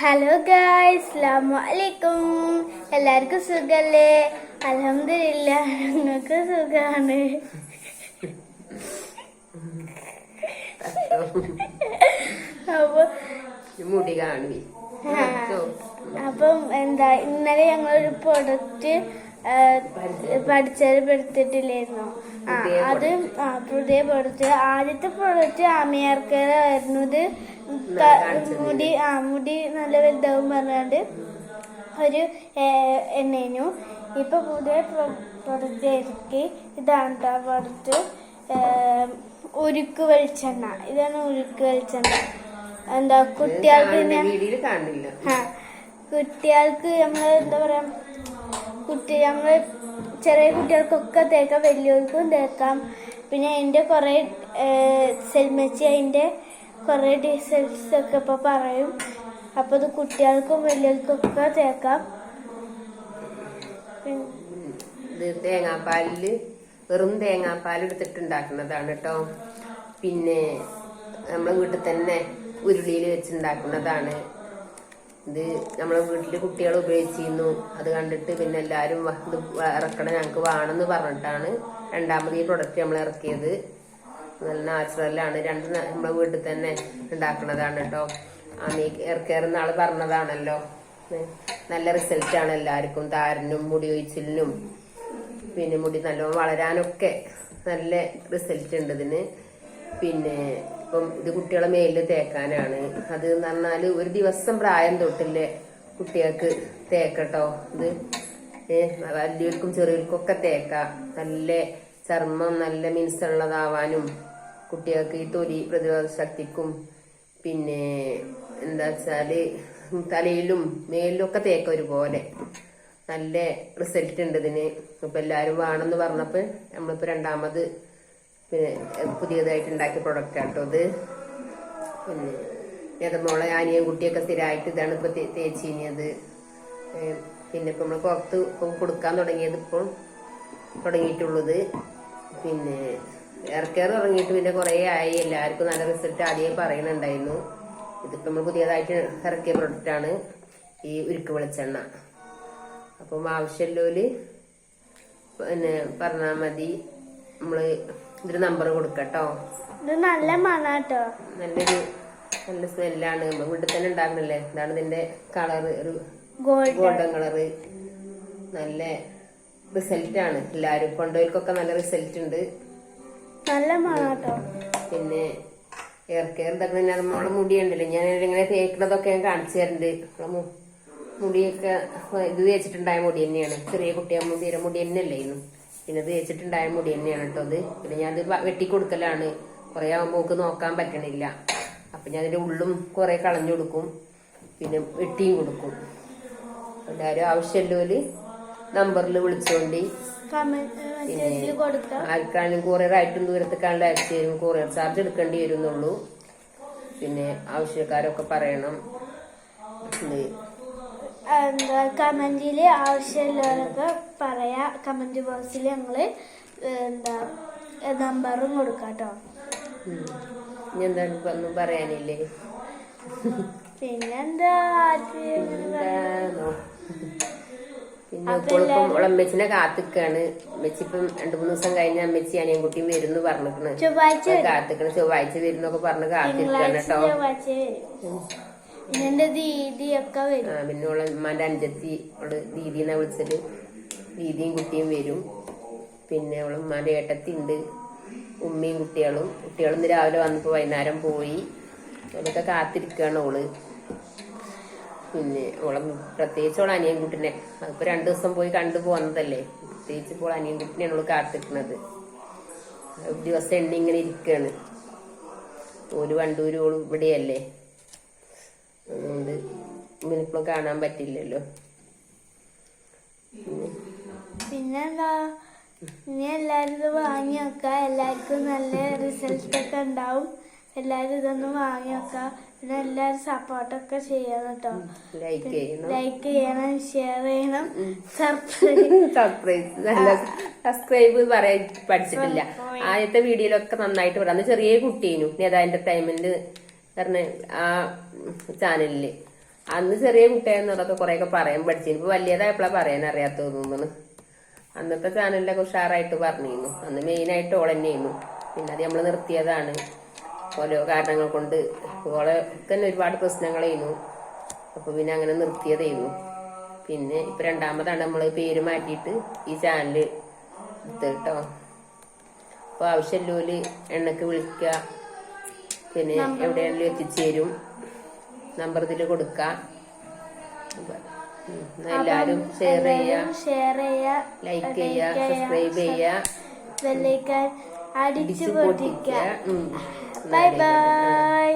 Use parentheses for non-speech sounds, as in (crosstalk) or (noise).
Hello ഗായ് അസ്ലാമു അലൈക്കും എല്ലാവർക്കും സുഖല്ലേ? അലഹമില്ല ഞങ്ങൾക്ക് സുഖാണ്. അപ്പൊ എന്താ ഇന്നലെ ഞങ്ങളൊരു പ്രൊഡക്റ്റ് പഠിച്ചപ്പെടുത്തിട്ടില്ലായിരുന്നു ആ പുതിയ അത് പുതിയ പ്രൊഡക്റ്റ് ആദ്യത്തെ പ്രൊഡക്റ്റ് അമേർക്കയിലായിരുന്നു ഇത് മുടി ആ മുടി നല്ല വലുതാവും പറഞ്ഞാണ്ട് ഒരു എണ്ണേനു. ഇപ്പൊ പുതിയ പ്രൊഡക്റ്റ് ഇറക്കി ഇതാണ് കേട്ടോ പ്രൊഡക്റ്റ് ഉരുക്ക് വെളിച്ചെണ്ണ. ഇതാണ് ഉരുക്ക് വെളിച്ചെണ്ണ. എന്താ കുട്ടികൾക്ക് ഞാൻ കുട്ടികൾക്ക് നമ്മൾ എന്താ പറയാ കുട്ടി ഞങ്ങൾ ചെറിയ കുട്ടികൾക്കൊക്കെ തേക്കാം വലിയവർക്കും തേക്കാം. പിന്നെ എന്റെ കുറേ സെൽമച്ചി അതിന്റെ കുറേ ഡീസൽസ് ഒക്കെ ഇപ്പൊ പറയും. അപ്പോൾ അത് കുട്ടികൾക്കും വലിയവർക്കൊക്കെ തേക്കാം. തേങ്ങാപ്പാലിൽ വെറും തേങ്ങാപ്പാൽ എടുത്തിട്ട് ഉണ്ടാക്കുന്നതാണ് കേട്ടോ പിന്നെ നമ്മളെ വീട്ടിൽ തന്നെ ഉരുളിയിൽ വെച്ചുണ്ടാക്കുന്നതാണ്. ഇത് നമ്മളെ വീട്ടിൽ കുട്ടികൾ ഉപയോഗിച്ചിരുന്നു. അത് കണ്ടിട്ട് പിന്നെ എല്ലാരും ഇത് ഇറക്കണം ഞങ്ങൾക്ക് വേണമെന്ന് പറഞ്ഞിട്ടാണ് രണ്ടാമത് ഈ പ്രൊഡക്റ്റ് നമ്മൾ ഇറക്കിയത്. നല്ല നാച്ചുറലാണ് രണ്ട് നമ്മളെ വീട്ടിൽ തന്നെ ഉണ്ടാക്കുന്നതാണ് കേട്ടോ അമ്മ ഇറക്കിയറുന്ന ആൾ പറഞ്ഞതാണല്ലോ. നല്ല റിസൾട്ട് ആണ് എല്ലാവർക്കും. താരനും മുടി ഒഴിച്ചിലിനും പിന്നെ മുടി നല്ലോണം വളരാനൊക്കെ നല്ല റിസൾട്ട് ഉണ്ട് ഇതിന്. പിന്നെ ഇപ്പം ഇത് കുട്ടികളെ മേലിൽ തേക്കാനാണ്. അത് എന്ന് പറഞ്ഞാൽ ഒരു ദിവസം പ്രായം തൊട്ടില്ലേ കുട്ടികൾക്ക് തേക്കട്ടോ? ഇത് വലിയവർക്കും ചെറിയവർക്കും ഒക്കെ തേക്കാം. നല്ല ചർമ്മം നല്ല മിനുസുള്ളതാവാനും കുട്ടികൾക്ക് ഈ തൊലി പ്രതിരോധ ശക്തിക്കും പിന്നെ എന്താ വെച്ചാൽ തലയിലും മേലിലും ഒക്കെ തേക്ക ഒരുപോലെ. നല്ല റിസൾട്ട് ഉണ്ട് ഇതിന്. ഇപ്പൊ എല്ലാരും വേണമെന്ന് പറഞ്ഞപ്പോ നമ്മളിപ്പോ രണ്ടാമത് പിന്നെ പുതിയതായിട്ട് ഉണ്ടാക്കിയ പ്രൊഡക്റ്റ് ആട്ടോ ഇത്. പിന്നെ ഏതമോളെ ആനിയും കുട്ടിയൊക്കെ സ്ഥിരമായിട്ട് ഇതാണ് ഇപ്പൊ തേച്ചിനിയത്. പിന്നെ ഇപ്പൊ നമ്മൾ പുറത്ത് കൊടുക്കാൻ തുടങ്ങിയത് ഇപ്പോൾ തുടങ്ങിയിട്ടുള്ളത്. പിന്നെ ഇറക്കേർ തുടങ്ങിയിട്ട് പിന്നെ കുറെ ആയി. എല്ലാവർക്കും നല്ല റിസൾട്ട് ആദ്യമേ പറയണുണ്ടായിരുന്നു. ഇതിപ്പോ നമ്മൾ പുതിയതായിട്ട് ഇറക്കിയ ആണ് ഈ ഉരുക്ക് വെളിച്ചെണ്ണ. അപ്പം ആവശ്യമുള്ളവര് പിന്നെ പറഞ്ഞാൽ മതി. നമ്മൾ ഇതിന് നമ്പർ കൊടുക്കട്ടോ. ഇത് നല്ല മണാട്ടോ. നല്ലൊരു നല്ല സ്മെല്ലാണ് വീട്ടിൽ തന്നെ ഉണ്ടാക്കണല്ലേ? ഇതാണ് ഇതിന്റെ കളർ ഒരു ഗോൾഡ് ഗോൾഡൻ കളറ് നല്ല റിസൾട്ട് ആണ്. എല്ലാരും കൊണ്ടുപോയവർക്കൊക്കെ നല്ല റിസൾട്ട് ഉണ്ട്. നല്ല മണാട്ടോ. പിന്നെ ഹെയർ കെയർ ഇതൊക്കെ നമ്മളെ മുടിയുണ്ടല്ലോ ഞാൻ ഇങ്ങനെ തേക്കുന്നതൊക്കെ ഞാൻ കാണിച്ചു തരുന്നുണ്ട് നമ്മളെ മുടിയൊക്കെ ഇത് തേച്ചിട്ടുണ്ടായ മുടി തന്നെയാണ്. ചെറിയ കുട്ടിയാകുമ്പോൾ തീരെ മുടി തന്നെയല്ലേ ഇന്നു. പിന്നെ തേച്ചിട്ടുണ്ടായ മുടി തന്നെയാണ് കേട്ടോ അത് പിന്നെ ഞാനത് വെട്ടിക്കൊടുക്കലാണ്. വെട്ടി കൊടുക്കലാണ് കുറെ ആകുമ്പോൾ നമുക്ക് നോക്കാൻ പറ്റണില്ല. അപ്പൊ ഞാൻ അതിന്റെ ഉള്ളും കുറെ കളഞ്ഞു കൊടുക്കും. പിന്നെ വെട്ടിയും കൊടുക്കും. എല്ലാവരും ആവശ്യമുള്ളവര് നമ്പറിൽ കൊടുക്കാം ആർക്കാണെങ്കിലും കൊറിയർ ആയിട്ടും ദൂരത്തേക്കാണെങ്കിലും അയച്ചു തരും. കൊറിയർ ചാർജ് എടുക്കേണ്ടി വരുന്നുള്ളൂ. പിന്നെ ആവശ്യക്കാരൊക്കെ പറയണം. എന്താ കമന്റിൽ ആവശ്യമുള്ളവരൊക്കെ പറയാ കമന്റ് ബോക്സിൽ ഞങ്ങൾ എന്താ നമ്പറും കൊടുക്കാട്ടോ. ഇനി എന്താണ് ഒന്നും പറയാനില്ലേ? പിന്നെന്താ പിന്നെ ഇപ്പോൾ ഇപ്പം അമ്മച്ചിനെ കാത്തിക്കാണ്. അമ്മച്ചിപ്പം രണ്ടു മൂന്ന് ദിവസം കഴിഞ്ഞ അമ്മച്ചി അനിയൻകുട്ടിയും വരുന്നു വരും. കാത്തിക്കണ്. ചൊവ്വാഴ്ച വരുന്നൊക്കെ പറഞ്ഞ് കാത്തിരിക്കാണ് കേട്ടോ. എന്റെ ദീദിയൊക്കെ വരും. ആ പിന്നെ ഓളെ ഉമ്മാന്റെ അനുജത്തി അവൾ ദീദിനെ വിളിച്ചത്. ദീദിയും കുട്ടിയും വരും. പിന്നെ അവളെ ഉമ്മാന്റെ ഏട്ടത്തി ഉണ്ട് ഉമ്മയും കുട്ടികളും. കുട്ടികളും രാവിലെ വന്നപ്പോ വൈകുന്നേരം പോയി. അവരൊക്കെ കാത്തിരിക്കുകയാണ് ഓൾ. പിന്നെ ഓളെ പ്രത്യേകിച്ച് ഓളെ അനിയൻകുട്ടിനെ. അതിപ്പോ രണ്ടു ദിവസം പോയി കണ്ടു പോന്നതല്ലേ. പ്രത്യേകിച്ച് ഇപ്പോൾ അനിയൻകുട്ടിനെയാണ് ഓൾ കാത്തിരിക്കുന്നത് ദിവസം എണ്ണി ഇങ്ങനെ ഇരിക്കുകയാണ് ഒരു വണ്ടൂര് ഓൾ ഇവിടെയല്ലേ. അതുകൊണ്ട് ഇവനിപ്പം കാണാൻ പറ്റില്ലല്ലോ. പിന്നെന്താ? ഇനി എല്ലാരും ഇത് വാങ്ങി വെക്കാം. എല്ലാവർക്കും നല്ല റിസൾട്ട് ഒക്കെ ഉണ്ടാവും. എല്ലാരും ഇതൊന്ന് വാങ്ങി വെക്കാം. പിന്നെ എല്ലാരും സപ്പോർട്ടൊക്കെ ചെയ്യണം കേട്ടോ. ലൈക്ക് ചെയ്യണം. ഷെയർ ചെയ്യണം സബ്സ്ക്രൈബ് (laughs) നല്ല സബ്സ്ക്രൈബ് പറയാൻ പഠിച്ചിട്ടില്ല. ആദ്യത്തെ വീഡിയോയിലൊക്കെ നന്നായിട്ട് പറയാം ചെറിയ കുട്ടീനു നേതാ എന്റർടൈൻമെന്റ് പറഞ്ഞ ആ ചാനലിൽ. അന്ന് ചെറിയ കുട്ടിയായിരുന്നതൊക്കെ കുറെയൊക്കെ പറയാൻ പഠിച്ചു ഇപ്പൊ വലിയതായപ്പോഴാ പറയാൻ അറിയാത്തതെന്ന് അന്നത്തെ ചാനലിലൊക്കെ ഉഷാറായിട്ട് പറഞ്ഞിരുന്നു അന്ന് മെയിനായിട്ട് ഓൾ തന്നെയായിരുന്നു. പിന്നെ അത് നമ്മൾ നിർത്തിയതാണ്. ഓരോ കാരണങ്ങൾ കൊണ്ട് ഓളെ തന്നെ ഒരുപാട് പ്രശ്നങ്ങളായിരുന്നു അപ്പൊ പിന്നെ അങ്ങനെ നിർത്തിയതായിരുന്നു പിന്നെ ഇപ്പൊ രണ്ടാമതാണ് നമ്മൾ പേര് മാറ്റിയിട്ട് ഈ ചാനൽ എടുത്ത് കേട്ടോ അപ്പൊ ആവശ്യമില്ലോൽ എണ്ണക്ക് വിളിക്കുക പിന്നെ എവിടെയാണെങ്കിലും എത്തിച്ചേരും. നമ്പർ ഇതിൽ കൊടുക്കാം. എല്ലാരും ഷെയർ ചെയ്യുക ഷെയർ ചെയ്യാ ലൈക്ക് ചെയ്യുക സബ്സ്ക്രൈബ് ചെയ്യുക അടിച്ചു പൊട്ടിക്കുക. Bye bye